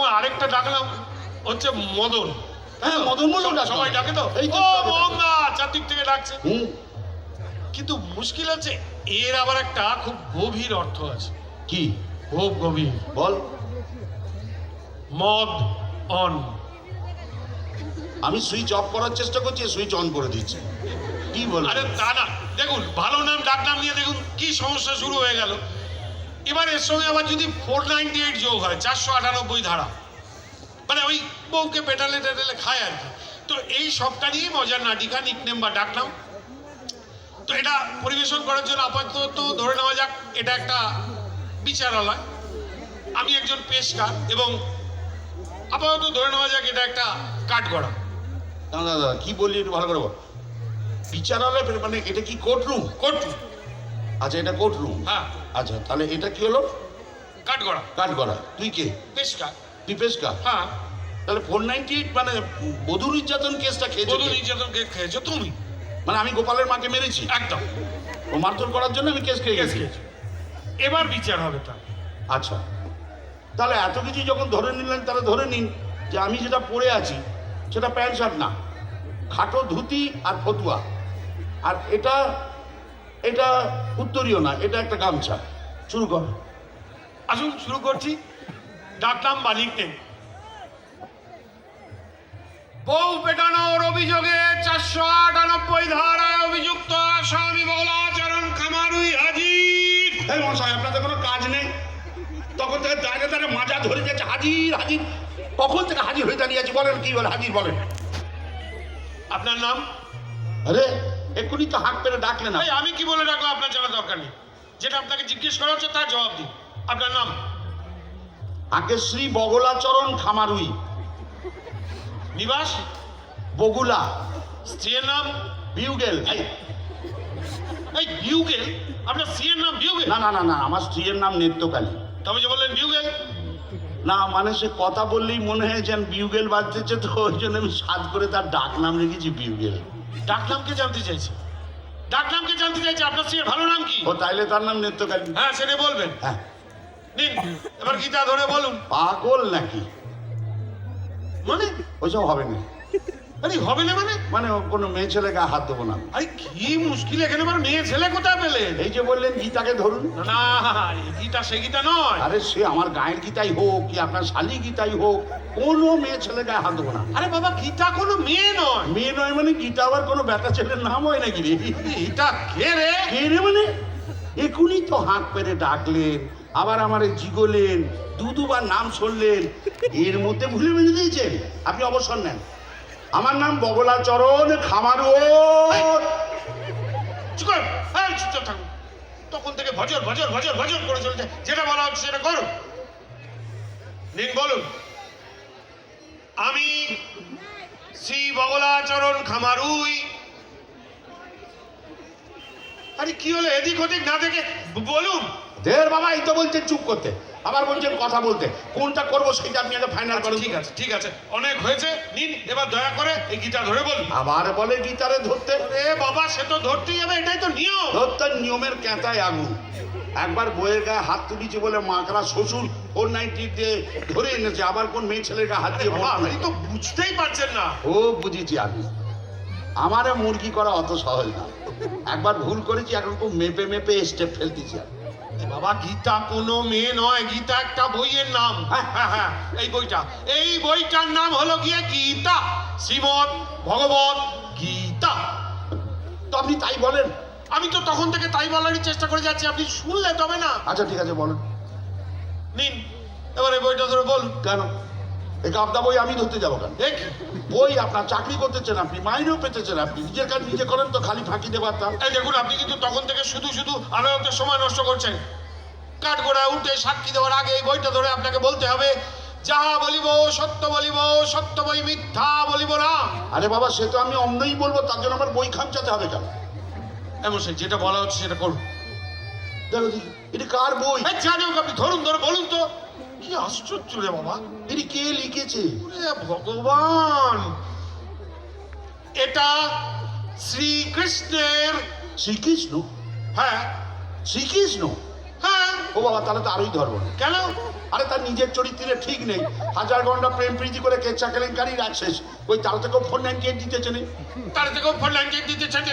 এরকম আরেকটা ডাকলাম হচ্ছে মদন। হ্যাঁ মদন মোহন সবাই ডাকে তো? এই তো ও চারদিক থেকে ডাকছে। কিন্তু মুশকিল হচ্ছে এর আবার একটা খুব গভীর অর্থ আছে। কি? খুব গভীর। বল। মদ অন। আমি সুইচ অফ করার চেষ্টা করছি সুইচ অন করে দিচ্ছি। কি বল আরে তা না দেখুন ভালো নাম ডাক নাম নিয়ে দেখুন কি সমস্যা শুরু হয়ে গেল। এবার এর সঙ্গে আবার যদি ফোর নাইনটি এইট যোগ হয় চারশো আটানব্বই ধারা। মানে ওই বউকে পেটালে টেটালে খায় আর কি। তো এই সবটা নিয়ে মজার নাটিকা নিকনেম বা ডাকনাম তো এটা পরিবেশন করার জন্য আপাতত ধরে নেওয়া যাক এটা একটা বিচারালয়। আমি একজন পেশকার এবং আপাতত ধরে নেওয়া যাক এটা একটা কাঠগড়া। দাদা দাদা কি বললি একটু ভালো করে বল। বিচারালয় মানে এটা কি কোর্ট রুম কোর্ট আচ্ছা এটা কোর্ট রুম? হ্যাঁ। আচ্ছা তাহলে এটা কি হলো? কাঠগড়া। কাঠ করা তুই কে? পেশকার দীপেশকা? হ্যাঁ। তাহলে ফোর নাইনটি এইট মানে বধূ নির্যাতন কেসটা খেয়েছে বধূ? নির্যাতন কে খেয়েছো তুমি। মানে আমি গোপালের মাকে মেরেছি? একদম। ও মারধর করার জন্য আমি কেস খেয়ে গেছি? এবার বিচার হবে তা আচ্ছা। তাহলে এত কিছু যখন ধরে নিলেন তাহলে ধরে নিন যে আমি যেটা পরে আছি সেটা প্যান্ট শার্ট না। খাটো ধুতি আর ফতুয়া। আর এটা এটা উত্তরীয় না এটা একটা গামছা। শুরু কর। আসুন শুরু করছি। ডাকলাম নেই বউ পেটানোর অভিযোগে চারশো আটানব্বই ধারায় অভিযুক্ত আসামি বলাচরণ খামারুই হাজির। এই মশাই আপনাদের কোনো কাজ নেই? তখন থেকে দাঁড়িয়ে দাঁড়িয়ে মাজা ধরে যাচ্ছে হাজির হাজির। কখন থেকে হাজির হয়ে দাঁড়িয়ে আছি বলেন কি বলে হাজির বলেন। আপনার নাম? আরে এক্ষুনি তো হাত পেরে ডাকলে না আমি কি বলে ডাকলাম আপনার জানা দরকার নেই? যেটা আপনাকে জিজ্ঞেস করা হচ্ছে তার জবাব দিন। আপনার নাম? আগে শ্রী বগলাচরণ খামারুই। নিবাস বগুলা। স্ত্রীর নাম? বিউগেল। এই, বিউগেল? আপনার স্ত্রীর নাম বিউগেল? না না না না আমার স্ত্রীর নাম নেত্রকালী তবে যে বললেন বিউগেল? না মানে সে কথা বললেই মনে হয় যেন বিউগেল বাজতেছে তো ওই জন্য আমি সাদ করে তার ডাক নাম রেখেছি বিউগেল। ডাকনামকে জানতে চাইছি। ডাকনামকে জানতে চাইছি আপনার স্ত্রীর ভালো নাম কি? ও তাইলে তার নাম নিত্যকালী হ্যাঁ সেটা বলবেন। হ্যাঁ। নিন এবার গীতা ধরে বলুন। পাগল নাকি? মানে? ওইসব হবে না। আরে হবে না মানে? মানে কোনো মেয়ে ছেলেকে হাত দেবো না। আরে কি মুশকিল এখানে আবার মেয়ে ছেলে কোথায় পেলেন এই যে বললেন গীতাকে ধরুন। না এই গীতা সে গীতা নয়। আরে সে আমার গায়ের গীতাই হোক কি আপনার শালি গীতাই হোক কোনো মেয়ে ছেলেকে হাত দেবো না। আরে বাবা গীতা কোনো মেয়ে নয়। মেয়ে নয় মানে গীতা আবার কোনো বেটা ছেলের নাম হয় নাকি রে? গীতা কে রে? কে রে মানে? এখুনি তো হাত পেরে ডাকলেন আবার আমার জিগলেন দু দুবার নাম শুনলেন। এর মধ্যে ভুলে মেনে দিয়েছেন? আপনি অবসর নেন। আমার নাম বগলাচরণ খামারু কর তখন থেকে ভজর ভজর ভজর ভজর করে চলছে। যেটা বলা হচ্ছে সেটা করুন নিন, বলুন। আমি শ্রী বগলাচরণ খামারুই। আরে, কি হলো? এদিক ওদিক না দেখে? বলুন। দের বাবা এই তো বলছেন চুপ করতে। আবার বলছেন কথা বলতে। কোনটা করব সেটা আপনি ফাইনাল আচ্ছা, করেন। ঠিক আছে ঠিক আছে। অনেক হয়েছে নিন এবার দয়া করে এই গীতা ধরে বলুন। আবার বলে গীতারে ধরতে। এ বাবা সে তো ধরতেই হবে এটাই তো নিয়ম। ধরতে নিয়মের ক্যাঁতায় আগুন। একবার বইয়ের গায়ে হাত তুলিছে বলে মাকড়া শ্বশুর ফোর নাইনটিতে ধরে এনেছে আবার কোন মেয়ে ছেলের গায়ে হাত দিয়ে আপনি তো বুঝতেই পারছেন না। ও বুঝেছি আমি। আমারে মুরগি করা অত সহজ না। একবার ভুল করেছি এখন খুব মেপে মেপে স্টেপ ফেলতেছি আমি। বাবা গীতা কোনো মেয়ে নয় গীতা একটা বইয়ের নাম। হ্যাঁ। হ্যাঁ হ্যাঁ এই বইটা। এই বইটার নাম হলো গিয়ে গীতা। শ্রীমৎ ভগবত গীতা। তো আপনি তাই বলেন। আমি তো তখন থেকে তাই বলারই চেষ্টা করে যাচ্ছি। আপনি শুনলে তবে না। আচ্ছা ঠিক আছে বলুন। নিন। এবার এই বইটা ধরে বলুন। কেন? এই কাপদা বই আমি ধরতে যাব কেন? দেখ বই আপনার চাকরি করতেছেন আপনি মাইনেও পেতেছেন আপনি নিজের কাজ নিজে করেন তো খালি ফাঁকি দেবার তার এই দেখুন আপনি কিন্তু তখন থেকে শুধু শুধু আদালতের সময় নষ্ট করছেন। কাঠগোড়ায় উঠে সাক্ষী দেওয়ার আগে এই বইটা ধরে আপনাকে বলতে হবে যাহা বলিব সত্য বলিব সত্য বই মিথ্যা বলিব না। আরে বাবা সে তো আমি অন্যই বলব তার জন্য আমার বই খামচাতে হবে কেন? এমন সে যেটা বলা হচ্ছে সেটা করুন। দেখো এটা কার বই? জানি আপনি ধরুন ধরে বলুন তো। কি আশ্চর্য রে বাবা? এটি কে লিখেছে? ভগবান! এটা শ্রীকৃষ্ণের শ্রীকৃষ্ণ? হ্যাঁ। শ্রীকৃষ্ণ? হ্যাঁ। ও বাবা তাহলে তো আরোই ধরবো না কেন? আরে তার নিজের চরিত্রে ঠিক নেই। হাজার ঘণ্টা প্রেম প্রীতি করে কেচ্ছা কেলেঙ্কারির অ্যাক্সেস ওই তারা থেকেও ফোর নাইনটি এইট দিতেছে নেই তার থেকেও ফোর নাইনটি এইট দিতে চাই